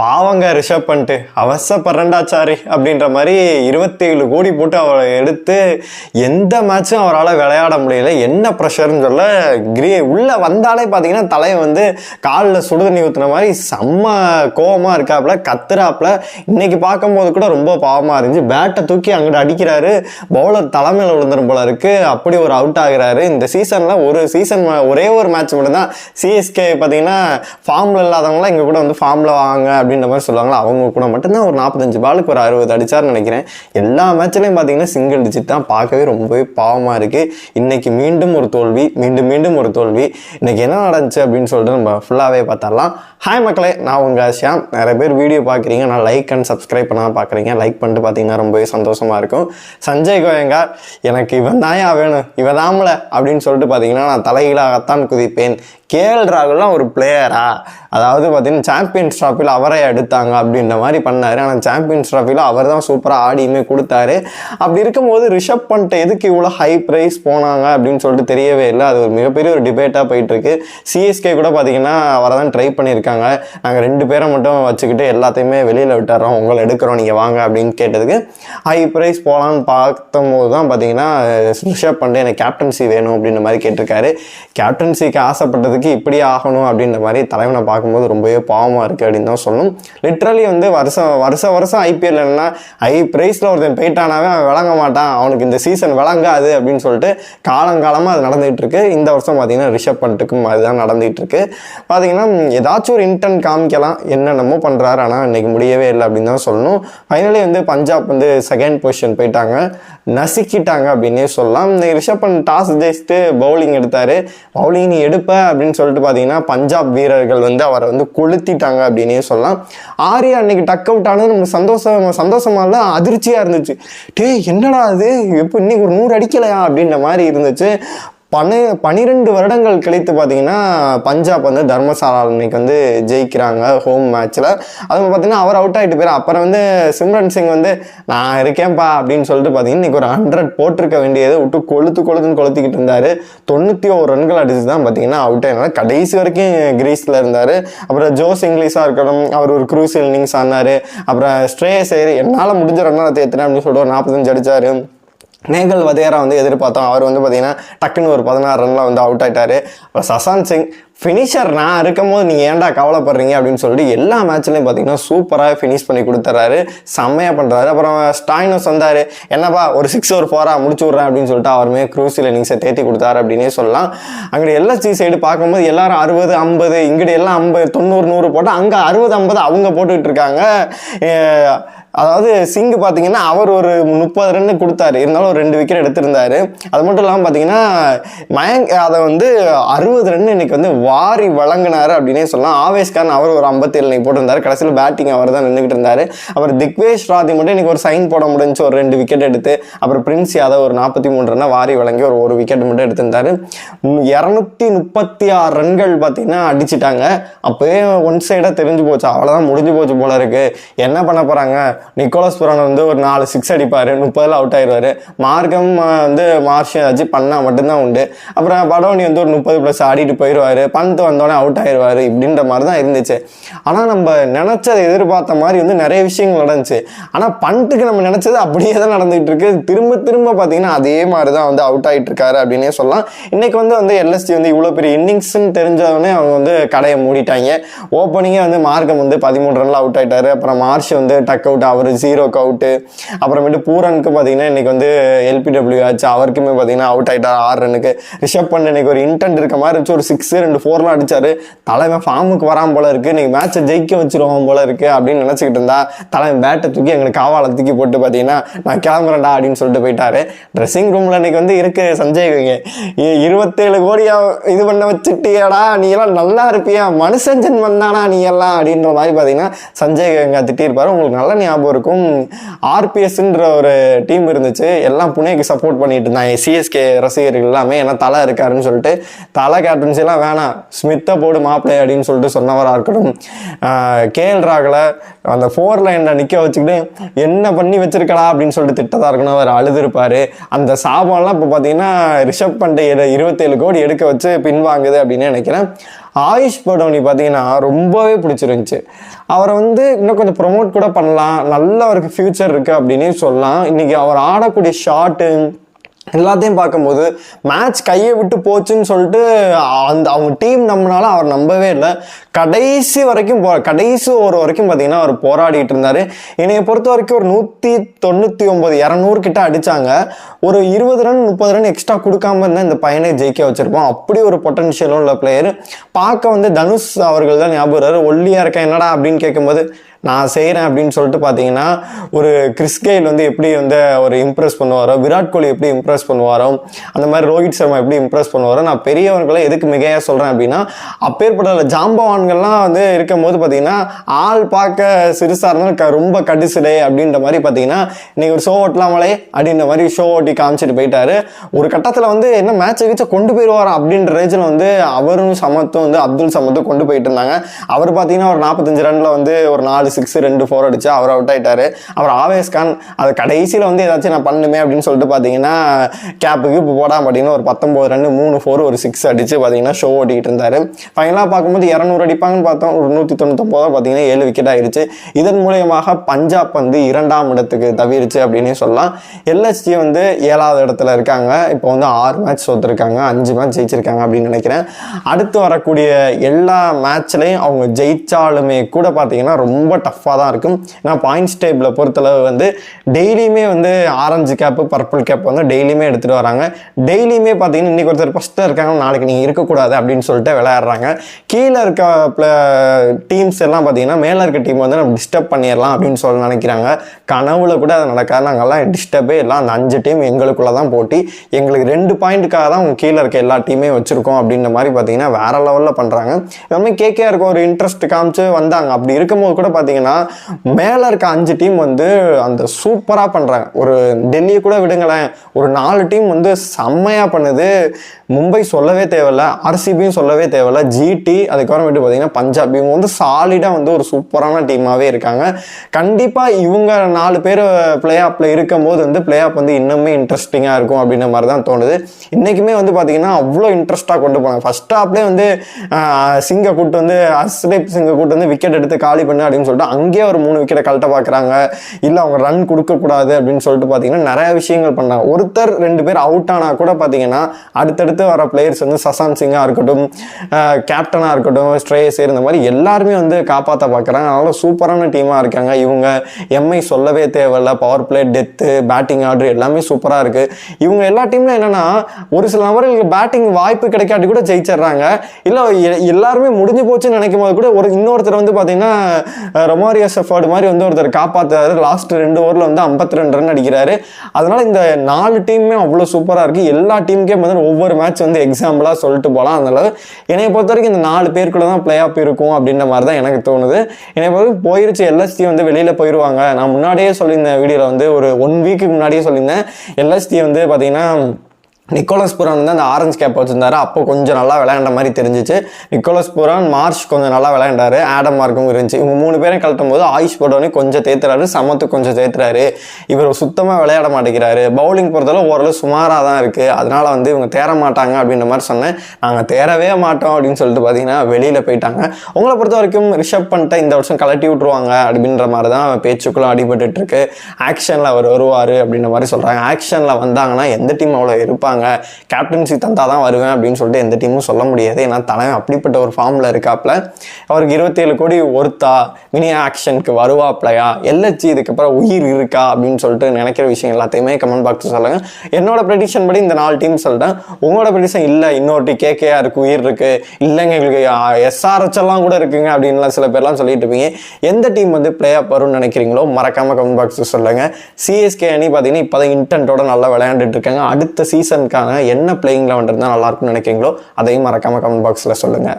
பாவங்க ரிஷப் பண்ணிட்டு அவசப்படுறண்டாச்சாரி அப்படின்ற மாதிரி இருபத்தேழு கோடி போட்டு அவரை எடுத்து எந்த மேட்சும் அவரால் விளையாட முடியல. என்ன ப்ரெஷர்னு சொல்ல கிரே உள்ளே வந்தாலே பார்த்தீங்கன்னா தலையை வந்து காலில் சுடுதண்ணி ஊற்றுன மாதிரி செம்ம கோவமாக இருக்காப்புல கத்துறாப்புல இன்னைக்கு பார்க்கும்போது கூட ரொம்ப பாவமாக இருந்துச்சு. பேட்டை தூக்கி அங்கிட்டு அடிக்கிறாரு. பவுலர் தலைமையில் விழுந்துரும் போல இருக்குது அப்படி ஒரு அவுட் ஆகிறாரு. இந்த சீசனில் ஒரு சீசன் ஒரே ஒரு மேட்ச் மட்டும்தான். சிஎஸ்கே பார்த்தீங்கன்னா ஃபார்மில் இல்லாதவங்களாம் இங்கே கூட வந்து ஃபார்மில் வாங்க அப்படின்ற மாதிரி சொல்லுவாங்களா அவங்க கூட மட்டும்தான் ஒரு நாற்பத்தஞ்சு பாலுக்கு ஒரு அறுபது அடிச்சார்னு நினைக்கிறேன். எல்லா மேட்ச்லையும் பார்த்தீங்கன்னா சிங்கிள் டிஜிட் தான் பார்க்கவே ரொம்பவே பாவமாக இருக்குது இன்றைக்கி மீண்டும் ஒரு தோல்வி மீண்டும் மீண்டும் ஒரு தோல்வி. இன்றைக்கி என்ன நடந்துச்சு அப்படின்னு சொல்லிட்டு நம்ம ஃபுல்லாகவே பார்த்தரலாம் ஹாய் மக்களே நான் உங்கள் ஷியாம். நிறைய பேர் வீடியோ பார்க்குறீங்க. நான் லைக் அண்ட் சப்ஸ்கிரைப் பண்ணால் பார்க்குறீங்க. லைக் பண்ணிட்டு பார்த்தீங்கன்னா ரொம்பவே சந்தோஷமாக இருக்கும். சஞ்சய் கோயங்கா எனக்கு இவன் தான் வேணும் இவன் தாமல அப்படின்னு சொல்லிட்டு பார்த்தீங்கன்னா நான் தலைகீழாகத்தான் குதிப்பேன். கேஎல் ராகுல்லாம் ஒரு பிளேயரா அதாவது பார்த்தீங்கன்னா சாம்பியன்ஸ் ட்ராஃபியில் அவரை எடுத்தாங்க அப்படின்ற மாதிரி பண்ணார். ஆனால் சாம்பியன்ஸ் ட்ராஃபியில் அவர் தான் சூப்பராக ஆடியுமே கொடுத்தாரு. அப்படி இருக்கும்போது ரிஷப் பண்ணிட்டு எதுக்கு இவ்வளோ ஹை ப்ரைஸ் போனாங்க அப்படின்னு சொல்லிட்டு தெரியவே இல்லை. அது ஒரு மிகப்பெரிய ஒரு டிபேட்டாக போயிட்டுருக்கு. சிஎஸ்கே கூட பார்த்தீங்கன்னா அவரை தான் ட்ரை பண்ணியிருக்காங்க. நாங்கள் ரெண்டு பேரை மட்டும் வச்சுக்கிட்டு எல்லாத்தையுமே வெளியில் விட்டுறோம். உங்களை எடுக்கிறோம் நீங்கள் வாங்க அப்படின்னு கேட்டதுக்கு ஹை ப்ரைஸ் போகலான்னு பார்த்தம்போது தான் பார்த்தீங்கன்னா ரிஷப் பண்ணிட்டு எனக்கு கேப்டன்சி வேணும் அப்படின்ற மாதிரி கேட்டிருக்காரு. கேப்டன்சிக்கு ஆசைப்பட்டதுக்கு இப்படி ஆகணும் அப்படின்ற மாதிரி தலைவனை பார்க்கும்போது ரொம்பவே பாவமாக இருக்குது அப்படின்னு தான் சொல்லணும். லிட்ரலி வந்து வருஷம் வருஷம் வருஷம் ஐபிஎல் என்னன்னா ஐ ப்ரைஸில் ஒருத்தன் போயிட்டானாவே அவன் விளங்க மாட்டான். அவனுக்கு இந்த சீசன் விளங்காது அப்படின்னு சொல்லிட்டு காலங்காலமாக அது நடந்துகிட்டு இருக்கு. இந்த வருஷம் பார்த்தீங்கன்னா ரிஷப் பண்ணிட்டுக்கும் அதுதான் நடந்துகிட்டு இருக்கு. பார்த்தீங்கன்னா ஏதாச்சும் ஒரு இன்டென்ட் காமிக்கலாம் என்னென்னமோ பண்ணுறாரு ஆனால் இன்னைக்கு முடியவே இல்லை அப்படின்னு தான் சொல்லணும். ஃபைனலி வந்து பஞ்சாப் வந்து செகண்ட் பொசிஷன் போயிட்டாங்க. நசுக்கிட்டாங்க அப்படின்னே சொல்லலாம். இந்த ரிஷப் பண்ட் டாஸ் ஜெயிச்சுட்டு பவுலிங் எடுத்தார். பவுலிங் நீ எடுப்ப அப்படின்னு சொல்லிட்டு பார்த்தீங்கன்னா பஞ்சாப் வீரர்கள் வந்து அவரை வந்து கொளுத்திட்டாங்க அப்படின்னே சொல்லலாம். ஆர்யா அன்னைக்கு டக் அவுட் ஆனது நமக்கு சந்தோஷம் சந்தோஷமா இல்லை அதிர்ச்சியாக இருந்துச்சு. டே என்னடா அது எப்போ இன்னைக்கு ஒரு நூறு அடிக்கலையா? அப்படின்ற மாதிரி இருந்துச்சு. பன பனிரெண்டு வருடங்கள் கழித்து பார்த்தீங்கன்னா பஞ்சாப் வந்து தர்மசாலா அன்னைக்கு வந்து ஜெயிக்கிறாங்க ஹோம் மேட்ச்சில் அது பார்த்தீங்கன்னா அவர் அவுட் ஆகிட்டு போயிடும் அப்புறம் வந்து சிம்ரன் சிங் வந்து நான் இருக்கேன்ப்பா அப்படின்னு சொல்லிட்டு பார்த்தீங்கன்னா இன்றைக்கி ஒரு ஹண்ட்ரட் போட்டிருக்க வேண்டியதை விட்டு கொளுத்து கொளுத்துன்னு கொளுத்திக்கிட்டு இருந்தார். தொண்ணூற்றி ஒரு ரன்கள் அடிச்சு தான் பார்த்தீங்கன்னா அவுட் ஆயினார். கடைசி வரைக்கும் கிரீஸில் இருந்தார். அப்புறம் ஜோஸ் இங்கிலீஷாக இருக்கணும் அவர் ஒரு க்ரூஸ் இன்னிங்ஸ் ஆனார். அப்புறம் ஸ்ட்ரே என்னால் முடிஞ்ச ரன்னால் தேத்துனேன் அப்படின்னு சொல்லிட்டு ஒரு நாற்பத்தஞ்சு அடித்தார் நேகல் வதேரா வந்து எதிர்பார்த்தோம். அவர் வந்து பார்த்தீங்கன்னா டக்குன்னு ஒரு பதினாறு ரன்லாம் வந்து அவுட் ஆகிட்டார் அப்புறம் சசாந்த் சிங் ஃபினிஷர் நான் இருக்கும் போது நீங்கள் ஏன்டா கவலைப்படுறீங்க அப்படின்னு சொல்லிட்டு எல்லா மேட்ச்லையும் பார்த்தீங்கன்னா சூப்பராக ஃபினிஷ் பண்ணி கொடுத்துறாரு. செம்மையாக பண்ணுறாரு அப்புறம் ஸ்டாயினஸ் வந்தார் என்னப்பா ஒரு சிக்ஸ் ஒரு ஃபோராக முடிச்சு விட்றேன் அப்படின்னு சொல்லிட்டு அவருமே க்ரூஸில் இன்னிங்ஸை தேத்தி கொடுத்தாரு அப்படின்னே சொல்லலாம். அங்கே எல்எஸ்சி சைடு பார்க்கும்போது எல்லாரும் அறுபது ஐம்பது இங்கிட்டு எல்லாம் ஐம்பது தொண்ணூறு நூறு போட்டால் அங்கே அறுபது ஐம்பது அவங்க போட்டுக்கிட்டு இருக்காங்க. அதாவது சிங் பார்த்தீங்கன்னா அவர் ஒரு முப்பது ரன் கொடுத்தாரு. இருந்தாலும் ஒரு ரெண்டு விக்கெட் எடுத்திருந்தாரு. அது மட்டும் இல்லாமல் பார்த்தீங்கன்னா மயங்க் அதை வந்து அறுபது ரன் இன்னைக்கு வந்து வாரி வழங்கினார் அப்படின்னே சொல்லலாம். ஆவேஷ்காரன் அவர் ஒரு ஐம்பத்தேழு இன்னைக்கு போட்டிருந்தார். கடைசியில் பேட்டிங் அவர் தான் நின்றுக்கிட்டு இருந்தார். அப்புறம் திக்வேஷ் ராதி மட்டும் இன்னைக்கு ஒரு சைன் போட முடிஞ்சு ஒரு ரெண்டு விக்கெட் எடுத்து அப்புறம் பிரின்ஸ் யாதவ் ஒரு நாற்பத்தி மூணு ரன்னை வாரி வழங்கி ஒரு ஒரு விக்கெட் மட்டும் எடுத்திருந்தாரு. இரநூத்தி முப்பத்தி ஆறு ரன்கள் பார்த்தீங்கன்னா அடிச்சிட்டாங்க. அப்போயே ஒன் சைடாக தெரிஞ்சு போச்சு. அவ்வளோதான் முடிஞ்சு போச்சு போல இருக்கு. என்ன பண்ண போகிறாங்க நிக்கோலஸ் புரான் வந்து ஒரு நாலு சிக்ஸ் அடிப்பார். முப்பதில் அவுட் ஆயிடுவார் மார்க்கம் வந்து மார்ஷியல் வச்சு பண்ணால் மட்டும்தான் உண்டு. அப்புறம் படோனி வந்து ஒரு முப்பது ப்ளஸ் ஆடிட்டு போயிடுவார் பந்த் வந்தோடனே அவுட் ஆயிடுவார் இப்படின்ற மாதிரி தான் இருந்துச்சு. ஆனால் நம்ம நினச்சதை எதிர்பார்த்த மாதிரி வந்து நிறைய விஷயங்கள் நடந்துச்சு. ஆனால் பண்ட்டுக்கு நம்ம நினச்சது அப்படியே தான் நடந்துகிட்டு இருக்கு. திரும்ப திரும்ப பார்த்தீங்கன்னா அதே மாதிரி தான் வந்து அவுட் ஆகிட்டு இருக்காரு அப்படின்னே சொல்லலாம். இன்னைக்கு வந்து வந்து எல்எஸ்டி வந்து இவ்வளோ பெரிய இன்னிங்ஸ்ன்னு தெரிஞ்சவொடனே அவங்க வந்து கடையை மூடிட்டாங்க. ஓப்பனிங்கே வந்து மார்க்கம் வந்து பதிமூணு ரன்ல அவுட் ஆகிட்டாரு அப்புறம் மார்ஷ் வந்து டக் அவுட் அவர் ஜீரோக்கு அவுட்டு அப்புறமேட்டு பூரனுக்கு பார்த்தீங்கன்னா இன்னைக்கு வந்து எல்பிடபிள்யூ ஆச்சு. அவருக்குமே பார்த்தீங்கன்னா அவுட் ஆயிட்டார் ஆறு ரனுக்கு ரிஷப் பண்ண இன்னைக்கு ஒரு இன்டென்ட் இருக்க மாதிரி இருந்துச்சு. ஒரு சிக்ஸ் ரெண்டு ஃபோர்லாம் அடிச்சாரு. தலைவன் ஃபார்முக்கு வராம போல இருக்கு. நீங்கள் மேட்ச்சை ஜெயிக்க வச்சிருவோம் போல இருக்கு அப்படின்னு நினச்சிக்கிட்டு இருந்தா தலைவன் பேட்டை தூக்கி எங்களுக்கு காவால தூக்கி போட்டு பார்த்தீங்கன்னா நான் கிளம்புறேன்டா அப்படின்னு சொல்லிட்டு போயிட்டாரு. ட்ரெஸ்ஸிங் ரூமில் இன்றைக்கி வந்து இருக்கு சஞ்சய் இருபத்தேழு கோடியா இது பண்ண வச்சுட்டியாடா நீ எல்லாம் நல்லா இருப்பியா? மனுஷன் ஜென்மம் தானா நீ எல்லாம்? அப்படின்ற மாதிரி பார்த்தீங்கன்னா சஞ்சய் கங்கா திட்டியிருப்பார். உங்களுக்கு நல்ல ஞாபகம் இருக்கும். ஆர்பிஎஸ்ன்ற ஒரு டீம் இருந்துச்சு. எல்லாம் புனேக்கு சப்போர்ட் பண்ணிட்டு இருந்தாங்க. சிஎஸ்கே ரசிகர்கள் எல்லாமே ஏன்னா தலை இருக்காருன்னு சொல்லிட்டு தலை கேப்டன்சி எல்லாம் வேணாம். ஸ்மித்தை போடு மாப்பிள்ளை அப்படின்னு சொல்லிட்டு சொன்னவராக இருக்கட்டும். கேஎல் ராகல அந்த ஃபோர் லைனில் நிற்க வச்சுக்கிட்டு என்ன பண்ணி வச்சிருக்கடா? அப்படின்னு சொல்லிட்டு திட்டதாக இருக்கணும். அவர் அழுதுருப்பார். அந்த சாபம்லாம் இப்போ பார்த்தீங்கன்னா ரிஷப் பண்டே இருபத்தேழு கோடி எடுக்க வச்சு பின்வாங்குது அப்படின்னு நினைக்கிறேன். ஆயுஷ் படோனி பார்த்தீங்கன்னா ரொம்பவே பிடிச்சிருந்துச்சு. அவரை வந்து இன்னும் கொஞ்சம் ப்ரொமோட் கூட பண்ணலாம். நல்ல அவருக்கு ஃப்யூச்சர் இருக்குது அப்படின்னே சொல்லலாம். இன்றைக்கி அவர் ஆடக்கூடிய ஷார்ட்டு எல்லாத்தையும் பார்க்கும்போது மேட்ச் கையை விட்டு போச்சுன்னு சொல்லிட்டு அந்த அவங்க டீம் நம்பினாலும் அவர் நம்பவே இல்லை. கடைசி வரைக்கும் போ கடைசி ஓவர் வரைக்கும் பார்த்தீங்கன்னா அவர் போராடிட்டு இருந்தார். என்னைய பொறுத்த வரைக்கும் ஒரு நூற்றி தொண்ணூற்றி ஒம்பது இரநூறு கிட்ட அடித்தாங்க ஒரு இருபது ரன் முப்பது ரன் எக்ஸ்ட்ரா கொடுக்காம இருந்தால் இந்த பையனை ஜெயிக்க வச்சுருப்போம். அப்படி ஒரு பொட்டன்ஷியலும் உள்ள பிளேயர் பார்க்க வந்து தனுஷ் அவர்கள் தான் ஞாபகம் ஒல்லியாக இருக்கேன் என்னடா அப்படின்னு கேட்கும்போது நான் செய்கிறேன் அப்படின்னு சொல்லிட்டு பார்த்தீங்கன்னா ஒரு கிறிஸ் கெயில் வந்து எப்படி வந்து ஒரு இம்ப்ரெஸ் பண்ணுவாரோ விராட் கோலி எப்படி இம்ப்ரெஸ் பண்ணுவாரோ அந்த மாதிரி ரோஹித் சர்மா எப்படி இம்ப்ரெஸ் பண்ணுவாரோ நான் பெரியவர்களை எதுக்கு மிகையாக சொல்கிறேன் அப்படின்னா அப்பேற்பட்ட ஜாம்பவான்கள்லாம் வந்து இருக்கும் போது பார்த்தீங்கன்னா ஆள் பார்க்க சிறுசாக இருந்தாலும் க- ரொம்ப கடிசிலே அப்படின்ற மாதிரி பார்த்தீங்கன்னா இன்றைக்கி ஒரு ஷோ ஓட்டலாமலே அப்படின்ற மாதிரி ஷோ ஓட்டி காமிச்சிட்டு போயிட்டாரு. ஒரு கட்டத்தில் வந்து என்ன மேட்சை கிச்ச கொண்டு போயிடுவாரா அப்படின்ற ரேஞ்சில் வந்து அவரும் சமத்தும் வந்து அப்துல் சமத்தும் கொண்டு போயிட்டு இருந்தாங்க. அவர் பார்த்தீங்கன்னா ஒரு நாற்பத்தஞ்சு ரன்ல வந்து ஒரு நாலு சிக்ஸ் ரெண்டு ஃபோர் அடிச்சு அவர் அவுட் ஆயிட்டாரு. அவர் ஆவேஸ் கான் அது கடைசியில் வந்து ஏதாச்சும் நான் பண்ணுமே அப்படின்னு சொல்லிட்டு பார்த்தீங்கன்னா கேப்புக்கு இப்போ போடாம பார்த்தீங்கன்னா ஒரு பத்தொம்போது ரெண்டு மூணு ஃபோர் ஒரு சிக்ஸ் அடிச்சு பார்த்தீங்கன்னா ஷோ ஓட்டிக்கிட்டு இருந்தார். ஃபைனலாக பார்க்கும்போது இரநூறு அடிப்பாங்கன்னு பார்த்தோம். ஒரு நூற்றி தொண்ணூத்தொம்போது பார்த்தீங்கன்னா ஏழு விக்கெட் ஆயிடுச்சு இதன் மூலியமாக பஞ்சாப் வந்து இரண்டாம் இடத்துக்கு தவிர்ச்சு அப்படின்னே சொல்லலாம். எல்எஸ்ஜி வந்து ஏழாவது இடத்துல இருக்காங்க. இப்போ வந்து ஆறு மேட்ச் தோத்துருக்காங்க அஞ்சு மேட்ச் ஜெயிச்சிருக்காங்க அப்படின்னு நினைக்கிறேன். அடுத்து வரக்கூடிய எல்லா மேட்ச்லையும் அவங்க ஜெயிச்சாலுமே கூட பார்த்தீங்கன்னா ரொம்ப டஃப்பாக தான் இருக்கும். ஏன்னா பாயிண்ட்ஸ் டேபிளை பொறுத்தளவு வந்து டெய்லியுமே வந்து ஆரஞ்சு கேப்பு பர்பிள் கேப் வந்து டெய்லியுமே எடுத்துகிட்டு வராங்க. டெய்லியுமே பார்த்தீங்கன்னா இன்னைக்கு ஒருத்தர் ஃபஸ்ட்டாக இருக்காங்க நாளைக்கு நீங்கள் இருக்கக்கூடாது அப்படின்னு சொல்லிட்டு விளையாடுறாங்க. கீழே இருக்க டீம்ஸ் எல்லாம் பார்த்தீங்கன்னா மேலே இருக்க டீம் வந்து நம்ம டிஸ்டர்ப் பண்ணிடலாம் அப்படின்னு சொல்லி நினைக்கிறாங்க. கனவுல கூட அது நடக்காது. நாங்கள்லாம் டிஸ்டர்பே இல்லை அந்த அஞ்சு டீம் எங்களுக்குள்ளே தான் போட்டி. எங்களுக்கு ரெண்டு பாயிண்ட்டுக்காக தான் உங்கள் கீழே இருக்க எல்லா டீமே வச்சுருக்கோம் அப்படின்ற மாதிரி பார்த்தீங்கன்னா வேற லெவலில் பண்ணுறாங்க எல்லாமே கேகேஆருக்கு ஒரு இன்ட்ரெஸ்ட் காமிச்சு வந்தாங்க. அப்படி இருக்கும்போது கூட பார்த்தீங்கன்னா மேலே இருக்க அஞ்சு டீம் வந்து அந்த சூப்பராக பண்ணுறாங்க ஒரு டெல்லியை கூட விடுங்களேன். ஒரு நாலு டீம் வந்து செம்மையாக பண்ணுது. மும்பை சொல்லவே தேவையில்ல ஆர்சிபியும் சொல்லவே தேவையில்ல. ஜிடி அதுக்கப்புறமேட்டு பார்த்தீங்கன்னா பஞ்சாப். இவங்க வந்து சாலிடாக வந்து ஒரு சூப்பரான டீமாகவே இருக்காங்க. கண்டிப்பாக இவங்க நாலு பேர் பிளே ஆஃப்ல இருக்கும்போது வந்து பிளே ஆப் வந்து இன்னுமே இன்ட்ரெஸ்டிங்காக இருக்கும் அப்படின்ற மாதிரி தான் தோணுது. இன்றைக்குமே வந்து பார்த்தீங்கன்னா அவ்வளோ இன்ட்ரெஸ்ட்டாக கொண்டு போனாங்க. ஃபஸ்ட் ஆப்லேயே வந்து சிங்கை கூப்பிட்டு வந்து அஸ்லேப் சிங்கை கூட்டு வந்து விக்கெட் எடுத்து காலி பண்ணு அப்படின்னு சொல்லி சொல்லிட்டு அங்கேயே ஒரு மூணு விக்கெட்டை கழட்ட பார்க்குறாங்க இல்லை அவங்க ரன் கொடுக்கக்கூடாது அப்படின்னு சொல்லிட்டு பார்த்தீங்கன்னா நிறைய விஷயங்கள் பண்ணாங்க. ஒருத்தர் ரெண்டு பேர் அவுட் ஆனால் கூட பார்த்தீங்கன்னா அடுத்தடுத்து வர பிளேயர்ஸ் வந்து சசாந்த் சிங்காக இருக்கட்டும் கேப்டனாக இருக்கட்டும் ஸ்ட்ரேயஸ் இந்த மாதிரி எல்லாருமே வந்து காப்பாற்ற பார்க்குறாங்க அதனால் சூப்பரான டீமாக இருக்காங்க. இவங்க எம்ஐ சொல்லவே தேவையில்ல. Power play death batting order எல்லாமே சூப்பராக இருக்குது இவங்க எல்லா டீம்லையும் என்னன்னா ஒரு சில நபர்களுக்கு பேட்டிங் வாய்ப்பு கிடைக்காட்டி கூட ஜெயிச்சிடுறாங்க. இல்லை எ- எல்லாருமே முடிஞ்சு போச்சுன்னு நினைக்கும் போது கூட ஒரு இன்னொருத்தர் வந்து பார்த்தீங்கன்னா ரொமாரியோ செஃபர்டு மாதிரி வந்து ஒருத்தர் காப்பாற்றுறாரு லாஸ்ட் ரெண்டு ஓவரில் வந்து 52 ரெண்டு ரன் அடிக்கிறாரு. அதனால இந்த நாலு டீமுமே அவ்வளோ சூப்பராக இருக்குது எல்லா டீமுக்கே வந்து ஒவ்வொரு மேட்ச் வந்து எக்ஸாம்பிளாக சொல்லிட்டு போகலாம். அதனால என்னை பொறுத்த வரைக்கும் இந்த நாலு பேருக்குள்ள தான் பிளே ஆஃப் இருக்கும் அப்படின்ற மாதிரி தான் எனக்கு தோணுது. என்னை பொறுத்த போயிருச்சு. எல்எஸ்டி வந்து வெளியில் போயிடுவாங்க நான் முன்னாடியே சொல்லியிருந்தேன் வீடியோவில் வந்து ஒரு ஒன் வீக்கு முன்னாடியே சொல்லியிருந்தேன். எல்எஸ்டி வந்து பார்த்தீங்கன்னா நிக்கோலஸ் புரான் வந்து அந்த ஆரஞ்சு கேப் வச்சுருந்தாரு. அப்போ கொஞ்சம் நல்லா விளையாண்ட மாதிரி தெரிஞ்சிச்சு. நிக்கோலஸ் புரான் மார்ச் கொஞ்சம் நல்லா விளையாண்டாரு. ஆடம் மார்க்கும் இருந்துச்சு. இவங்க மூணு பேரும் கலட்டும் போது ஆயுஷ் படோனி கொஞ்சம் தேத்துறாரு. சமத்து கொஞ்சம் தேத்துறாரு. இவர் சுத்தமாக விளையாட மாட்டேங்கிறாரு. பவுலிங் பொறுத்தளவு ஓரளவு சுமாராக தான் இருக்குது அதனால் வந்து இவங்க தேர மாட்டாங்க அப்படின்ற மாதிரி சொன்னேன். நாங்கள் தேரவே மாட்டோம் அப்படின்னு சொல்லிட்டு பார்த்தீங்கன்னா வெளியில் போயிட்டாங்க. உங்களை பொறுத்த வரைக்கும் ரிஷப் பண்ணிட்ட இந்த வருஷம் கலட்டி விட்ருவாங்க அப்படின்ற மாதிரி தான் பேச்சுக்குள்ள அடிபட்டுருக்கு ஆக்ஷனில் அவர் வருவார் அப்படின்ற மாதிரி சொல்கிறாங்க ஆக்ஷனில் வந்தாங்கன்னா எந்த டீம் அவ்வளோ இருப்பாங்க? கேப்டன்சி தந்தால் தான் வருவேன் அப்படின்னு சொல்லிட்டு எந்த டீமும் சொல்ல முடியாது. ஏன்னா தலைவன் அப்படிப்பட்ட ஒரு ஃபார்மில் இருக்காப்ல அவருக்கு இருபத்தேழு கோடி ஒருத்தா மினி ஆக்ஷனுக்கு வருவாப்லையா எல்லச்சி இதுக்கப்புறம் உயிர் இருக்கா? அப்படின்னு சொல்லிட்டு நினைக்கிற விஷயம் எல்லாத்தையுமே கமெண்ட் பாக்ஸ் சொல்லுங்க என்னோட ப்ரெடிக்ஷன் படி இந்த நாலு டீம் சொல்லிட்டேன் உங்களோட ப்ரெடிக்ஷன் இல்லை. இன்னொரு கேகேஆர் இருக்கு உயிர் இருக்கு. இல்லைங்க எங்களுக்கு எஸ்ஆர்எச் எல்லாம் கூட இருக்குங்க அப்படின்லாம் சில பேர்லாம் சொல்லிட்டு இருப்பீங்க. எந்த டீம் வந்து பிளே ஆஃப் வரும்னு நினைக்கிறீங்களோ மறக்காமல் கமெண்ட் பாக்ஸ் சொல்லுங்க. சிஎஸ்கே அணி பார்த்தீங்கன்னா இப்போ தான் இன்டென்ட்டோட நல்லா விளையாண்டுட்டு இருக்காங்க. அடுத்த சீசன் சீசனுக்கான என்ன பிளேயிங் லெவன் இருந்தால் நல்லாயிருக்கும்னு நினைக்கிறீங்களோ அதையும் மறக்காம கமெண்ட் பாக்ஸில் சொல்லுங்க.